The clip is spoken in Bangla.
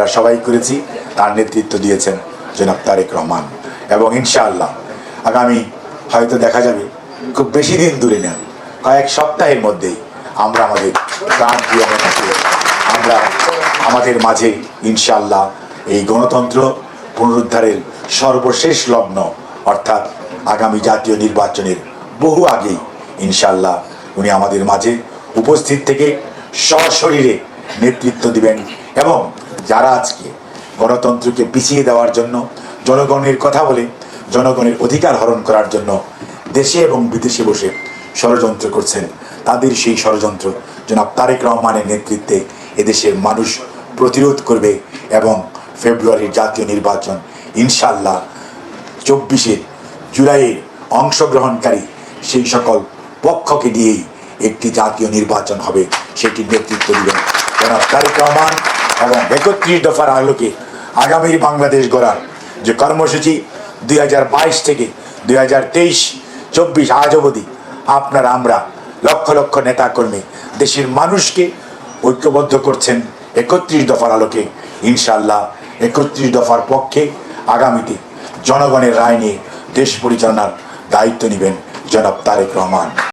আমরা সবাই করেছি, তার নেতৃত্ব দিয়েছেন জনাব তারেক রহমান। এবং ইনশাআল্লাহ আগামী হয়তো দেখা যাবে, খুব বেশি দিন দূরে না, কয়েক সপ্তাহের মধ্যেই আমরা আমাদের প্রাণ প্রিয় আমরা আমাদের মাঝে ইনশাআল্লাহ এই গণতন্ত্র পুনরুদ্ধারের সর্বশেষ লগ্ন, অর্থাৎ আগামী জাতীয় নির্বাচনের বহু আগেই ইনশাআল্লাহ উনি আমাদের মাঝে উপস্থিত থেকে সশরীরে নেতৃত্ব দিবেন এবং যারা আজকে গণতন্ত্রকে পিছিয়ে দেওয়ার জন্য জনগণের কথা বলে, জনগণের অধিকার হরণ করার জন্য দেশে এবং বিদেশে বসে ষড়যন্ত্র করছেন, তাদের সেই ষড়যন্ত্র জনাব তারেক রহমানের নেতৃত্বে এদেশের মানুষ প্রতিরোধ করবে এবং ফেব্রুয়ারির জাতীয় নির্বাচন ইনশাল্লাহ চব্বিশে জুলাইয়ের অংশগ্রহণকারী সেই সকল পক্ষকে দিয়েই একটি জাতীয় নির্বাচন হবে, সেটির নেতৃত্ব দিবেন জনাব তারেক রহমান। একত্রিশ দফার আলোকে আগামীর বাংলাদেশ গড়ার যে কর্মসূচি দুই হাজার বাইশ থেকে দুই হাজার তেইশ, চব্বিশ, আজ অবধি আপনারা, আমরা লক্ষ লক্ষ নেতাকর্মী দেশের মানুষকে ঐক্যবদ্ধ করছেন একত্রিশ দফার আলোকে। ইনশাল্লাহ একত্রিশ দফার পক্ষে আগামীতে জনগণের রায় নিয়ে দেশ পরিচালনার দায়িত্ব নেবেন জনাব তারেক রহমান।